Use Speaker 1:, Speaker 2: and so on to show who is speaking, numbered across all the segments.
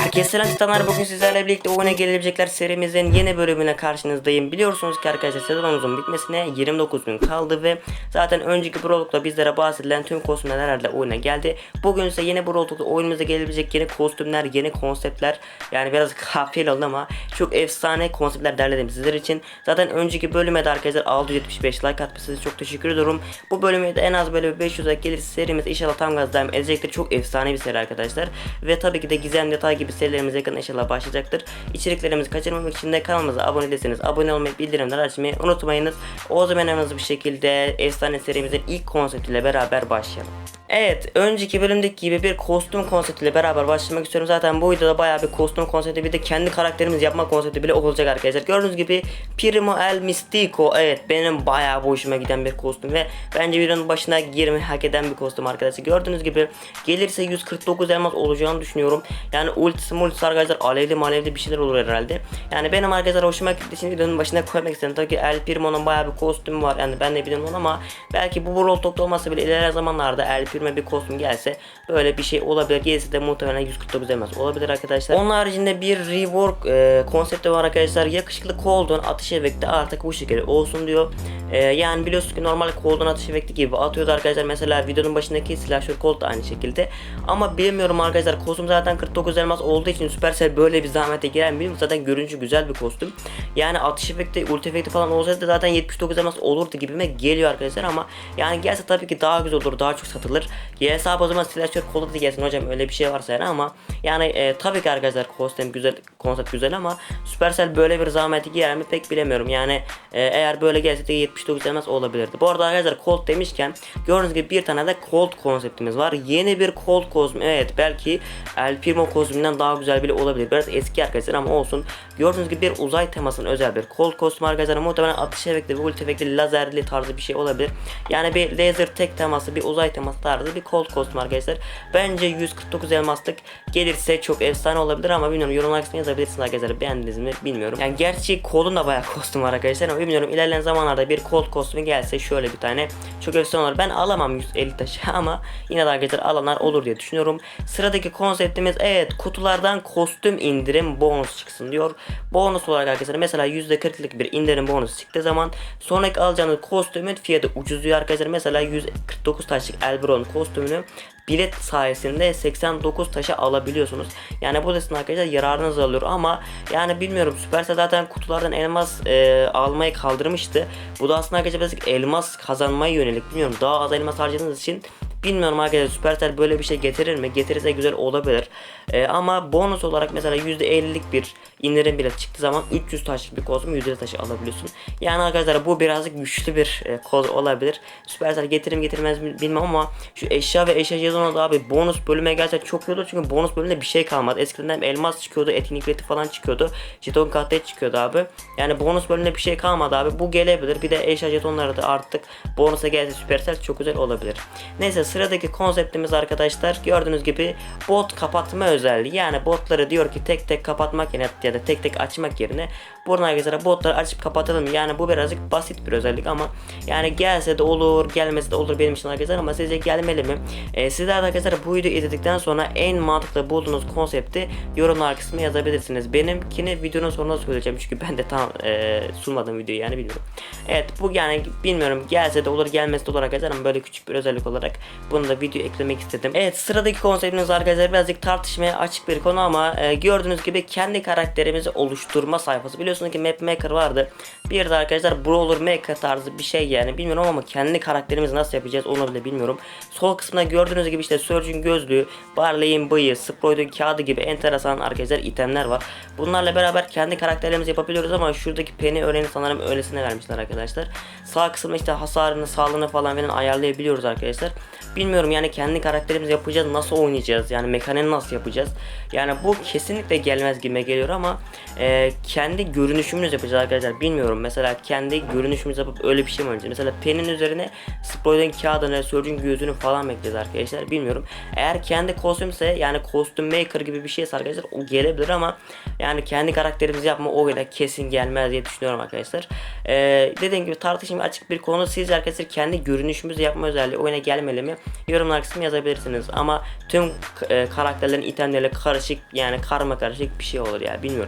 Speaker 1: Herkese selam titanlar bugün sizlerle birlikte oyuna gelebilecekler serimizin yeni bölümüne karşınızdayım. Biliyorsunuz ki arkadaşlar sezonumuzun bitmesine 29 gün kaldı ve zaten önceki Brawlhawk'ta bizlere bahsedilen tüm kostümler herhalde oyuna geldi. Bugün ise yeni Brawlhawk'ta oyunumuza gelebilecek yeni kostümler, yeni konseptler yani biraz kafiyeli oldu ama çok efsane konseptler derledim sizler için. Zaten önceki bölüme de arkadaşlar 675 like atmışsınız çok teşekkür ediyorum. Bu bölüme de en az böyle 500 like gelirse serimiz inşallah tam gaz devam edecektir. Çok efsane bir seri arkadaşlar. Ve tabii ki de gizem detay gibi serilerimiz yakın inşallah başlayacaktır. İçeriklerimizi kaçırmamak için de kanalımıza abone değilseniz abone olmayı bildirimleri açmayı unutmayınız. O zaman en hızlı bir şekilde efsane serimizin ilk konseptiyle beraber başlayalım. Evet önceki bölümdeki gibi bir kostüm konseptiyle beraber başlamak istiyorum. Zaten bu videoda bayağı bir kostüm konsepti bir de kendi karakterimizi yapma konsepti bile olacak arkadaşlar. Gördüğünüz gibi Primo El Mystico evet benim bayağı hoşuma giden bir kostüm ve bence videonun başına girmeyi hak eden bir kostüm arkadaşlar. Gördüğünüz gibi gelirse 149 elmas olacağını düşünüyorum. Yani ultisi multisi arkadaşlar alevli malevli bir şeyler olur herhalde. Yani benim arkadaşlar hoşuma gittiği için videonun başına koymak istedim. Tabii ki El Primo'nun bayağı bir kostümü var yani ben de biliyorum onu ama belki bu Brawl Talk'ta olmasa bile ilerleyen zamanlarda El Primo bir kostüm gelse böyle bir şey olabilir. Gelirse de muhtemelen 149 elmas olabilir arkadaşlar. Onun haricinde bir rework e, konsepti var arkadaşlar. Yakışıklı Cold'un atış efekti artık bu şekilde olsun diyor. E, yani biliyorsunuz ki normal Cold'un atış efekti gibi atıyordu arkadaşlar. Mesela videonun başındaki Slasher Cold da aynı şekilde. Ama bilmiyorum arkadaşlar kostüm zaten 49 elmas olduğu için Supercell böyle bir zahmete mi bilmiyorum. Zaten görünüşü güzel bir kostüm. Yani atış efekti, ulti efekti falan olsaydı zaten 79 elmas olurdu gibime geliyor arkadaşlar ama yani gelse tabii ki daha güzel olur, daha çok satılır. Gelse abi o zaman Slasher Cold'a da gelsin hocam öyle bir şey varsa yani ama yani e, tabii ki arkadaşlar kostüm güzel, konsept güzel ama Supercell böyle bir zahmeti girer mi pek bilemiyorum. Yani e, eğer böyle gelse de 79 elmas olabilirdi. Bu arada arkadaşlar Colt demişken gördüğünüz gibi bir tane de Colt konseptimiz var. Yeni bir Colt kostüm. Evet belki El Primo kostümünden daha güzel bile olabilir. Biraz eski arkadaşlar ama olsun. Gördüğünüz gibi bir uzay temasının özel bir Colt kostüm arkadaşlar. Muhtemelen atış efekti ve ulti efekti lazerli tarzı bir şey olabilir. Yani bir laser tek teması bir uzay teması tarzı bir Colt kostüm arkadaşlar. Bence 149 elmaslık gelirse çok efsane olabilir ama bilmiyorum yorumlar kısmına yazabilirsiniz arkadaşlar. Beğendiniz mi bilmiyorum. Yani gerçi Colt'un da bayağı kostüm var arkadaşlar ama bilmiyorum ilerleyen zamanlarda bir Colt kostümü gelse şöyle bir tane çok efsane olur. Ben alamam 150 taşı ama yine de arkadaşlar alanlar olur diye düşünüyorum. Sıradaki konseptimiz evet kutulardan kostüm indirim bonus çıksın diyor. Bonus olarak arkadaşlar mesela %40'lık bir indirim bonus çıktığı zaman sonraki alacağınız kostümün fiyatı ucuzluyor arkadaşlar. Mesela 149 taşlık Elbron kostümünü bilet sayesinde 89 taşa alabiliyorsunuz. Yani bu da sizin arkadaşlar yararınız alıyor ama yani bilmiyorum Supercell zaten kutulardan elmas e, almayı kaldırmıştı. Bu da aslında arkadaşlar birazcık elmas kazanmaya yönelik. Bilmiyorum daha az elmas harcadığınız için Bilmiyorum arkadaşlar Supercell böyle bir şey getirir mi? Getirirse güzel olabilir. Ee, ama bonus olarak mesela %50'lik bir indirim bile çıktığı zaman 300 taşlık bir kozum 100 taşı alabiliyorsun. Yani arkadaşlar bu birazcık güçlü bir e, koz olabilir. Supercell getirim getirmez bilmem ama şu eşya ve eşya yazına da abi bonus bölüme gelse çok iyi olur çünkü bonus bölümünde bir şey kalmadı. Eskiden hem elmas çıkıyordu, etkinlik bileti falan çıkıyordu. Jeton katlet çıkıyordu abi. Yani bonus bölümünde bir şey kalmadı abi. Bu gelebilir. Bir de eşya jetonları da artık bonusa gelse Supercell çok güzel olabilir. Neyse sıradaki konseptimiz arkadaşlar gördüğünüz gibi bot kapatma özelliği. Yani botları diyor ki tek tek kapatmak yerine ya da tek tek açmak yerine buradan arkadaşlar botları açıp kapatalım. Yani bu birazcık basit bir özellik ama yani gelse de olur gelmese de olur benim için arkadaşlar ama sizce gelmeli mi? Ee, sizler de arkadaşlar bu videoyu izledikten sonra en mantıklı bulduğunuz konsepti yorumlar kısmına yazabilirsiniz. Benimkini videonun sonunda söyleyeceğim çünkü ben de tam e, sunmadım videoyu yani bilmiyorum. Evet bu yani bilmiyorum gelse de olur gelmese de olur arkadaşlar ama böyle küçük bir özellik olarak bunu da video eklemek istedim. Evet sıradaki konseptimiz arkadaşlar birazcık tartışmaya açık bir konu ama e, gördüğünüz gibi kendi karakterimizi oluşturma sayfası. Biliyorsunuz ki Map Maker vardı. Bir de arkadaşlar Brawler Maker tarzı bir şey yani bilmiyorum ama kendi karakterimizi nasıl yapacağız onu bile bilmiyorum. Sol kısmında gördüğünüz gibi işte Surge'ün gözlüğü, Barley'in bıyığı, Sprout'un kağıdı gibi enteresan arkadaşlar itemler var. Bunlarla beraber kendi karakterlerimizi yapabiliyoruz ama şuradaki peni örneğini sanırım öylesine vermişler arkadaşlar. Sağ kısımda işte hasarını, sağlığını falan filan ayarlayabiliyoruz arkadaşlar. Bilmiyorum yani kendi karakterimizi yapacağız nasıl oynayacağız yani mekaniğini nasıl yapacağız. Yani bu kesinlikle gelmez gibi geliyor ama e, kendi görünüşümüzü yapacağız arkadaşlar bilmiyorum. Mesela kendi görünüşümüzü yapıp öyle bir şey mi oynayacağız. Mesela penin üzerine Spoiler'ın kağıdını, Surge'ün gözünü falan bekleyeceğiz arkadaşlar bilmiyorum. Eğer kendi kostümse yani kostüm maker gibi bir şeyse arkadaşlar o gelebilir ama yani kendi karakterimizi yapma o öyle kesin gelmez diye düşünüyorum arkadaşlar. E, dediğim gibi tartışmaya açık bir konu. Siz arkadaşlar kendi görünüşümüzü yapma özelliği oyuna gelmeli mi? yorumlar kısmına yazabilirsiniz. Ama tüm e, karakterlerin itemleri karışık yani karma karışık bir şey olur ya bilmiyorum.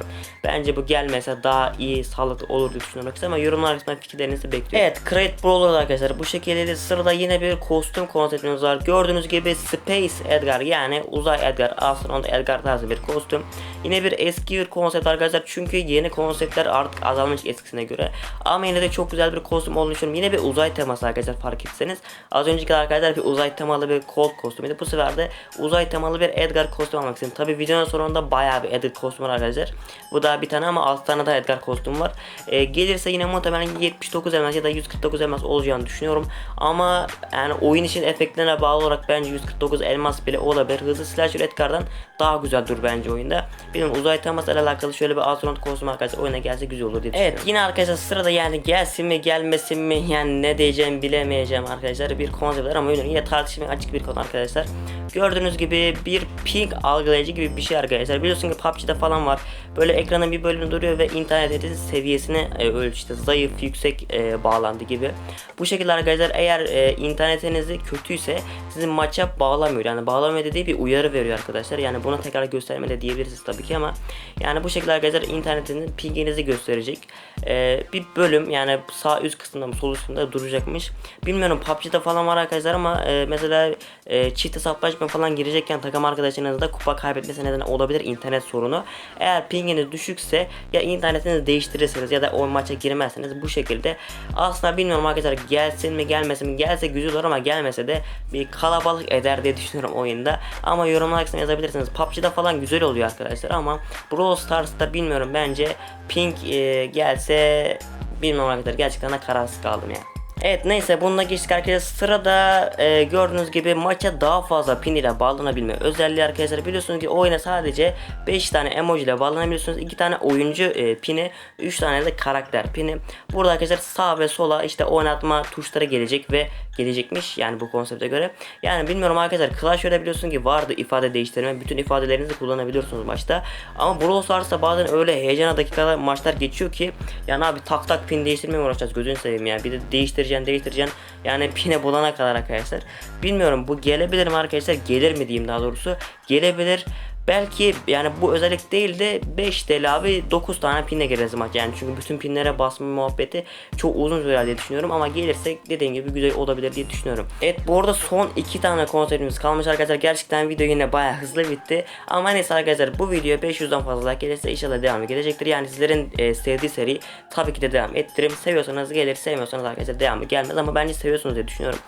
Speaker 1: Bence bu gelmese daha iyi sağlıklı olur diye düşünüyorum ama yorumlar kısmına fikirlerinizi bekliyorum. Evet Create Brawler arkadaşlar bu şekilde de sırada yine bir kostüm konseptimiz var. Gördüğünüz gibi Space Edgar yani uzay Edgar, astronot Edgar tarzı bir kostüm. Yine bir eski bir konsept arkadaşlar çünkü yeni konseptler artık azalmış eskisine göre. Ama yine de çok güzel bir kostüm olduğunu düşünüyorum. Yine bir uzay teması arkadaşlar fark etseniz. Az önceki arkadaşlar bir uzay temalı bir Colt kostümüydü. Bu sefer de uzay temalı bir Edgar kostüm almak istedim. Tabi videonun sonunda bayağı bir Edgar kostüm var arkadaşlar. Bu da bir tane ama 6 tane daha Edgar kostüm var. Ee, gelirse yine muhtemelen 79 elmas ya da 149 elmas olacağını düşünüyorum. Ama yani oyun için efektlerine bağlı olarak bence 149 elmas bile olabilir. Hızlı slasher Edgar'dan daha güzel dur bence oyunda. Bilmiyorum uzay teması ile alakalı şöyle bir astronot kostüm arkadaşlar oyuna gelse güzel olur diye. Evet yine arkadaşlar sırada yani gelsin mi gelmesin mi yani ne diyeceğim bilemeyeceğim arkadaşlar bir konsept var ama oyunun yine tartışmaya açık bir konu arkadaşlar. Gördüğünüz gibi bir ping algılayıcı gibi bir şey arkadaşlar. Biliyorsunuz ki PUBG'de falan var. Böyle ekranın bir bölümü duruyor ve internet seviyesine e, ölçüde zayıf, yüksek e, bağlandı gibi. Bu şekilde arkadaşlar eğer e, internetinizi kötüyse sizin maça bağlamıyor. Yani bağlamıyor dediği bir uyarı veriyor arkadaşlar. Yani bunu tekrar gösterme de diyebilirsiniz tabii ki ama yani bu şekilde arkadaşlar internetin pinginizi gösterecek. E, bir bölüm yani sağ üst kısmında mı sol üst kısmında duracakmış. Bilmiyorum PUBG'de falan var arkadaşlar ama e, mesela e, çift hesaplaşma falan girecekken takım arkadaşınızda kupa kaybetmesi neden olabilir internet sorunu. Eğer pinginiz düşükse ya internetinizi değiştirirsiniz ya da o maça girmezsiniz bu şekilde. Aslında bilmiyorum arkadaşlar gelsin mi gelmesin mi gelse güzel olur ama gelmese de bir kalabalık eder diye düşünüyorum oyunda. Ama yorumlar kısmına yazabilirsiniz. PUBG'de falan güzel oluyor arkadaşlar ama Brawl Stars'ta bilmiyorum bence ping e, gelse bilmiyorum arkadaşlar gerçekten kararsız kaldım ya. Evet neyse bununla geçtik arkadaşlar. Sırada e, gördüğünüz gibi maça daha fazla pin ile bağlanabilme özelliği arkadaşlar. Biliyorsunuz ki oyuna sadece 5 tane emoji ile bağlanabiliyorsunuz. 2 tane oyuncu e, pini 3 tane de karakter pini. Burada arkadaşlar sağ ve sola işte oynatma tuşları gelecek ve gelecekmiş yani bu konsepte göre. Yani bilmiyorum arkadaşlar Clash Royale biliyorsun ki vardı ifade değiştirme. Bütün ifadelerinizi kullanabiliyorsunuz maçta. Ama Brawl Stars'ta bazen öyle heyecana dakikada maçlar geçiyor ki yani abi tak tak pin değiştirmeye uğraşacağız gözünü seveyim ya. Bir de değiştireceğim değiştireceksin. Yani pine bulana kadar arkadaşlar. Bilmiyorum bu gelebilir mi arkadaşlar? Gelir mi diyeyim daha doğrusu. Gelebilir. Belki yani bu özellik değil de 5 TL abi 9 tane pinle gireriz maç. Yani çünkü bütün pinlere basma muhabbeti çok uzun sürer diye düşünüyorum ama gelirse dediğim gibi güzel olabilir diye düşünüyorum. Evet bu arada son 2 tane konserimiz kalmış arkadaşlar. Gerçekten video yine baya hızlı bitti. Ama neyse arkadaşlar bu video 500'den fazla like gelirse inşallah devam gelecektir yani sizlerin e, sevdiği seri tabii ki de devam ettiririm seviyorsanız gelir sevmiyorsanız arkadaşlar devamı gelmez ama bence seviyorsunuz diye düşünüyorum.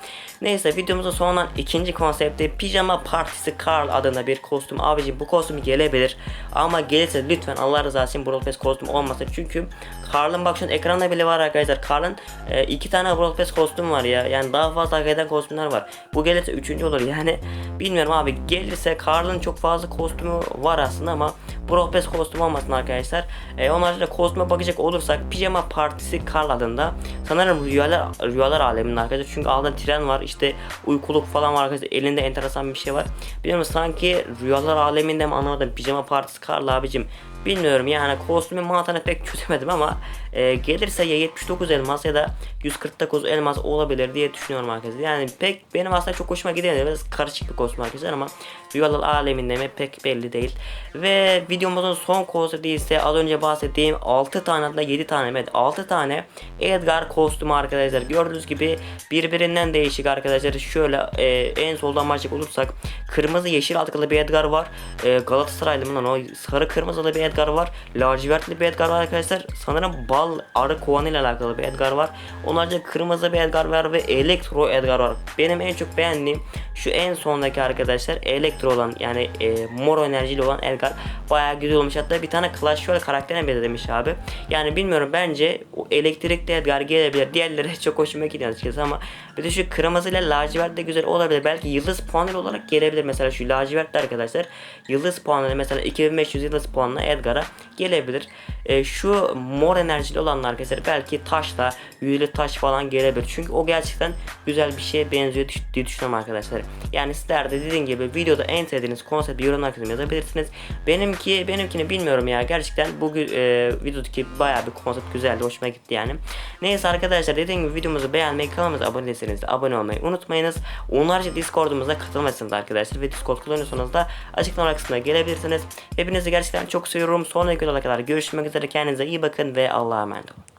Speaker 1: Neyse videomuzun sonundan ikinci konsepti pijama partisi Carl adında bir kostüm. Abicim bu kostüm gelebilir. Ama gelirse lütfen Allah rızası için Brawl Pass kostüm olmasın. Çünkü Carl'ın bak şu an ekranda bile var arkadaşlar. Carl'ın e, iki tane Brawl Pass kostüm var ya. Yani daha fazla hak eden kostümler var. Bu gelirse üçüncü olur yani. Bilmiyorum abi gelirse Carl'ın çok fazla kostümü var aslında ama Pass kostüm olmasın arkadaşlar. E, onun haricinde kostüme bakacak olursak Pijama Partisi Carl adında. Sanırım rüyalar rüyalar aleminde arkadaşlar. Çünkü altında tren var işte uykuluk falan var arkadaşlar. Elinde enteresan bir şey var. Bilmiyorum sanki rüyalar aleminde mi anlamadım. Pijama Partisi Carl abicim. Bilmiyorum yani kostümün mantığını pek çözemedim ama e, gelirse ya 79 elmas ya da 149 elmas olabilir diye düşünüyorum arkadaşlar. Yani pek benim aslında çok hoşuma giden biraz karışık bir kostüm arkadaşlar ama rüyalar aleminde mi pek belli değil. Ve videomuzun son konsepti ise az önce bahsettiğim 6 tane de 7 tane evet 6 tane Edgar kostümü arkadaşlar. Gördüğünüz gibi birbirinden değişik arkadaşlar. Şöyle e, en soldan başlayacak olursak kırmızı yeşil atkılı bir Edgar var. E, Galatasaraylı mı lan o sarı kırmızılı bir Edgar var. Lacivertli bir Edgar var arkadaşlar. Sanırım bal arı kovanı ile alakalı bir Edgar var. Onlarca kırmızı bir Edgar var ve elektro Edgar var. Benim en çok beğendiğim şu en sondaki arkadaşlar elektro olan yani e, mor enerjili olan Edgar bayağı güzel olmuş. Hatta bir tane Clash Royale karakterine benzemiş abi. Yani bilmiyorum bence o elektrikli Edgar gelebilir. Diğerleri çok hoşuma gidiyor açıkçası ama bir de şu kırmızı ile lacivert de güzel olabilir. Belki yıldız puanı olarak gelebilir. Mesela şu lacivert de arkadaşlar yıldız puanı mesela 2500 yıldız puanla Edgar'a gelebilir. E, şu mor enerjili olanlar arkadaşlar belki taşla büyülü taş falan gelebilir. Çünkü o gerçekten güzel bir şeye benziyor diye düşünüyorum arkadaşlar. Yani sizler de dediğim gibi videoda en sevdiğiniz konsepti yorumlar kısmına yazabilirsiniz. Benimki benimkini bilmiyorum ya. Gerçekten bu e, videodaki bayağı bir konsept güzeldi. Hoşuma gitti yani. Neyse arkadaşlar dediğim gibi videomuzu beğenmeyi kanalımıza abone değilseniz de abone olmayı unutmayınız. Onlarca Discord'umuza katılmışsınız arkadaşlar ve Discord kullanıyorsanız da açıklama kısmına gelebilirsiniz. Hepinizi gerçekten çok seviyorum. Sonraki videoda kadar görüşmek üzere. Kendinize iyi bakın ve Allah'a emanet olun.